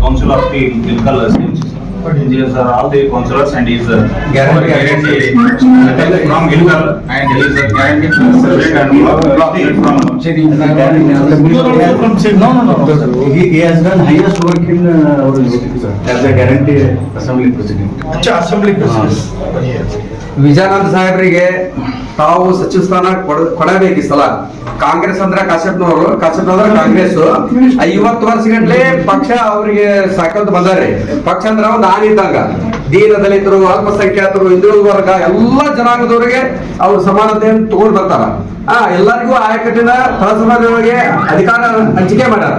council of the Gilkal SMC. These are all the councillors and he is uh, Guarantee. guarantee from Gilkal and he is a guarantee president and block block from No, no, no. He, he has done highest work in uh, our district, sir, as a guarantee assembly president. अच्छा assembly बढ़िया ವಿಜಯಾನಂದ ಸಾಹೇಬರಿಗೆ ತಾವು ಸಚಿವ ಸ್ಥಾನ ಕೊಡ- ಕೊಡಬೇಕು ಸಲ ಕಾಂಗ್ರೆಸ್ ಅಂದ್ರೆ ಕಾಶ್ಯಪ್ನವರು ಕಾಶ್ಯಪ್ ಕಾಂಗ್ರೆಸ್ ಐವತ್ತು ವರ್ಷಗಟ್ಲೆ ಪಕ್ಷ ಅವ್ರಿಗೆ ಸಾಕಂತ ಬಂದಾರೆ. ಪಕ್ಷ ಅಂದ್ರೆ ಆನೆ ಇದ್ದಂಗ ದೀನ ದಲಿತರು ಅಲ್ಪಸಂಖ್ಯಾತರು, ಹಿಂದುಳಿದ ವರ್ಗ, ಎಲ್ಲಾ ಜನಾಂಗದವರಿಗೆ ಅವ್ರ ಸಮಾನತೆಯನ್ನು ತಗೊಂಡ್ ಬರ್ತಾರ. ಆ, ಎಲ್ಲರಿಗೂ ಆಯಕಟ್ಟಿನ ತಳಸಮಾಜದೊಳಗೆ ಅಧಿಕಾರ ಹಂಚಿಕೆ ಮಾಡ್ಯಾರ.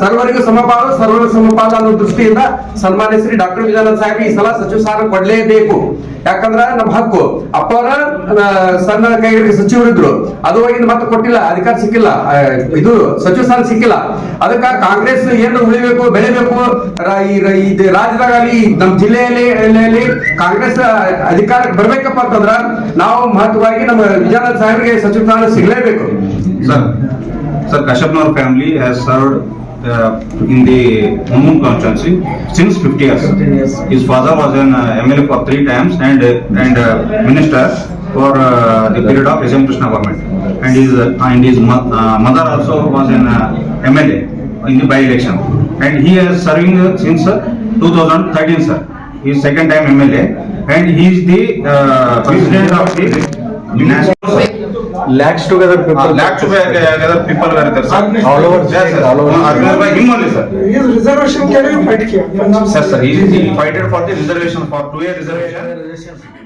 ಸರ್ವರಿಗೂ ಸಮಪಾಲು ಸರ್ವರಿಗೂ ಸಮಪಾಲ ಅನ್ನೋ ದೃಷ್ಟಿಯಿಂದ ಸನ್ಮಾನ್ಯ ಡಾಕ್ಟರ್ ವಿಜಯಾನಂದ ಸಾಹೇಬ್ ಈ ಸಲ ಸಚಿವ ಸ್ಥಾನ ಕೊಡ್ಲೇಬೇಕು. ಯಾಕಂದ್ರ ನಮ್ಮ ಹಕ್ಕು. ಅಪ್ಪವರ ಆ, ಸಣ್ಣ ಕೈಗಳಿಗೆ ಸಚಿವರಿದ್ರು ಅದು ಹೋಗಿ ಮತ್ತೆ ಕೊಟ್ಟಿಲ್ಲ ಅಧಿಕಾರ ಸಿಕ್ಕಿಲ್ಲ. ಇದು ಸಚಿವ ಸ್ಥಾನ ಸಿಕ್ಕಿಲ್ಲ. ಅದಕ್ಕ ಕಾಂಗ್ರೆಸ್ ಏನು ಉಳಿಬೇಕು ಬೆಳಿಬೇಕು? ರಾಜ್ಯದಾಗಲಿ ನಮ್ಮ ಜಿಲ್ಲೆಯಲ್ಲಿ ಕಾಂಗ್ರೆಸ್ ಅಧಿಕಾರಕ್ಕೆ ಬರ್ಬೇಕಪ್ಪ ಅಂತಂದ್ರ ನಾವು ಮಹತ್ವವಾಗಿ ನಮ್ಮ ವಿಜಯಾನಂದ ಸಾಹೇಬ್ರಿಗೆ ಸಚಿವ ಸ್ಥಾನ ಸಿಗ್ಲೇಬೇಕು. Sir, Sir family has served uh, in the Mummun constituency since 50 years. 15 years. His father was an uh, MLA for three times and uh, and uh, minister for uh, the period of S.M. Krishna government. And his uh, and his mo- uh, mother also was an uh, MLA in the by-election. And he has serving uh, since uh, 2013, sir. His second time MLA and he is the uh, president of the. Lakhs together Uh, people. uh, lakhs together people were there, sir. All over Yes, sir. all over Uh, organized by him only, sir. ये reservation के लिए fight किया Yes, sir. He, he fighted for the reservation for two year reservation.